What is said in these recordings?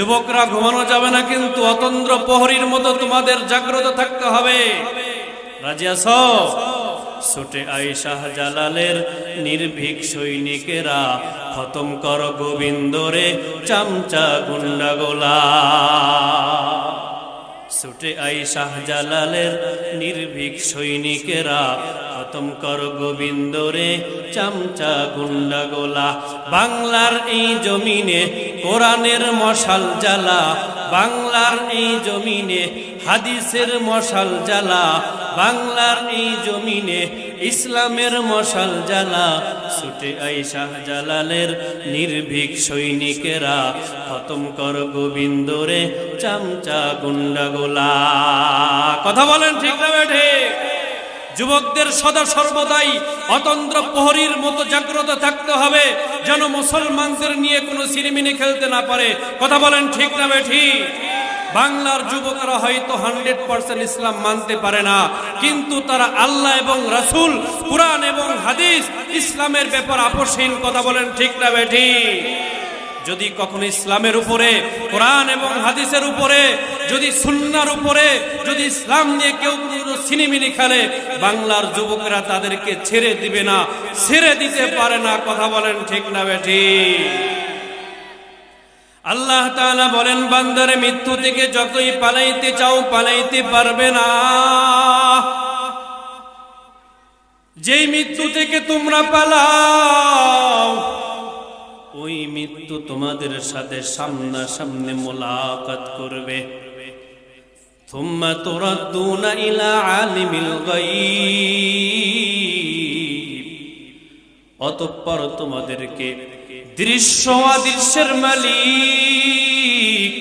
যুবকরা ঘুমানো যাবে না কিন্তু অতন্দ্র প্রহরীর মতো তোমাদের জাগ্রত থাকতে হবে। ছুটে আই শাহজালালের নির্ভীক সৈনিকেরা, খতম কর চামচা গুন্ডাগোলা ছুটে আই শাহজালালের নির্ভীক সৈনিকেরা খতম কর গোবিন্দ রে চামচা গুন্ডাগোলা বাংলার এই জমিনে কোরআনের মশাল জ্বালা। বাংলার এই জমিনে হাদিসের মশাল জ্বালা। বাংলার এই জমিনে ইসলামের মশাল জ্বালা। ছুটে আই শাহজালালের নির্ভীক সৈনিকেরা খতম কর গোবিন্দ রে চামচা গুন্ডাগোলা কথা বলেন ঠিক না বেঠে যুবকদের সদা সর্বদাই অতন্ত্র প্রহরীর মতো জাগ্রত থাকতে হবে, যেন মুসলমানদের নিয়ে কোনো সিনেমিনি খেলতে না পারে। কথা বলেন ঠিক না বেঠি? বাংলার যুবকরা হয়তো হান্ড্রেড পার্সেন্ট ইসলাম মানতে পারে না, কিন্তু তারা আল্লাহ এবং রাসূল, কোরআন এবং হাদিস, ইসলামের ব্যাপার আপোষহীন। কথা বলেন ঠিক না বেঠি? যদি কখনো ইসলামের উপরে, কোরআন এবং হাদিসের উপরে যদি সুন্নার উপরে, যদি ইসলাম নিয়ে কেউ কোনো সিনেমিনি খেলে, বাংলার যুবকরা তাদেরকে ছেড়ে দিবে না, ছেড়ে দিতে পারে না, কথা বলেন ঠিক না বেঠি। আল্লাহ তাআলা বলেন, বান্দারে মৃত্যু থেকে যতই পালাইতে চাও, পালাইতে পারবে না। যেই মৃত্যু থেকে তোমরা পালাও, ওই মৃত্যু তোমাদের সাথে সামনাসামনি মোলাকাত করবে। ثم تردون إلى عالم الغيب অতঃপর তোমাদেরকে দৃশ্য অদৃশ্যের মালিক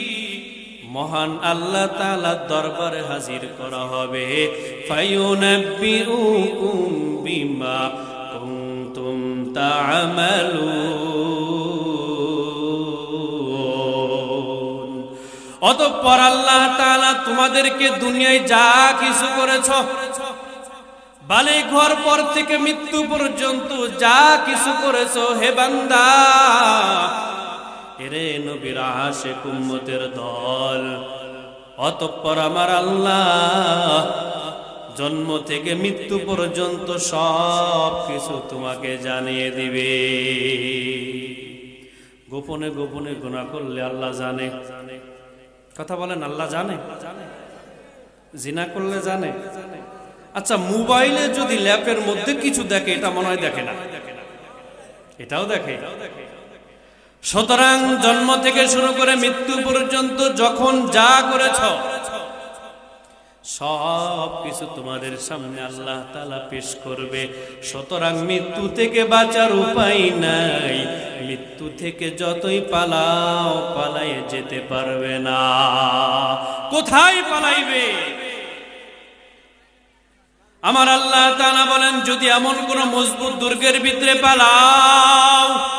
মহান আল্লাহ তাআলা দরবারে হাজির করা হবে ফায়ুনাব্বিউকুম বিমা কুনতুম তা'মালুন অতঃপর আল্লাহ তাআলা তোমাদেরকে দুনিয়ায় যা কিছু করেছ বালে ঘর পর থেকে মৃত্যু পর্যন্ত যা কিছু করেছ, হে বান্দা, এরে নবীর আশে কুম্মতের দল, অতঃপর আমার আল্লাহ জন্ম থেকে মৃত্যু পর্যন্ত সব কিছু তোমাকে জানিয়ে দিবে। গোপনে গোপনে গুণা করলে আল্লাহ জানে। কথা বলেন, আল্লাহ জানে। জিনা করলে জানে। আচ্ছা মোবাইলে যদি ল্যাপের মধ্যে কিছু দেখে, এটা মনে হয় দেখে না। এটাও দেখে। সুতরাং জন্ম থেকে শুরু করে মৃত্যু পর্যন্ত যখন যা করেছ সব কিছু তোমাদের সামনে আল্লাহ তালা পেশ করবে। সুতরাং মৃত্যু থেকে বাঁচার উপায় নাই। মৃত্যু থেকে যতই পালাও পালাই যেতে পারবে না। কোথায় পালাইবে? আমার আল্লাহ তাআলা বলেন, যদি এমন কোন মজবুত দুর্গের ভিতরে পালাও